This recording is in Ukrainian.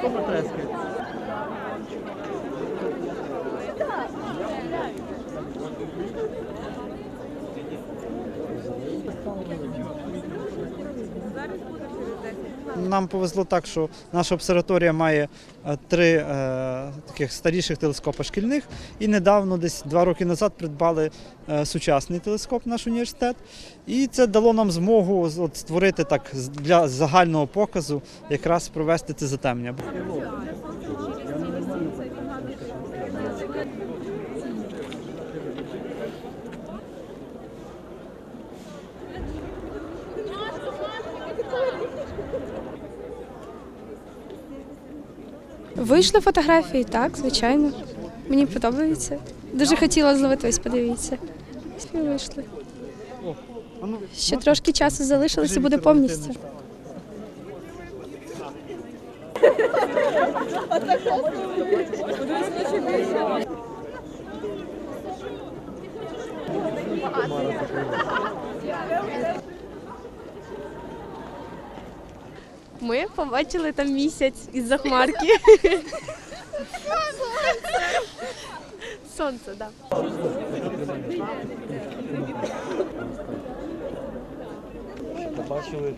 Como atrás, cara? Нам повезло так, що наша обсерваторія має е, три е, таких старіших телескопа шкільних, і недавно, десь два роки назад, придбали е, сучасний телескоп наш університет. І це дало нам змогу от, створити так для загального показу, якраз провести це затемнення. Вийшли фотографії, так, звичайно. Мені подобається. Дуже хотіла зловити ось, подивіться. І вийшли. Ще трошки часу залишилося, буде повністю. Ми побачили там місяць із захмарки. Сонце, так. Побачили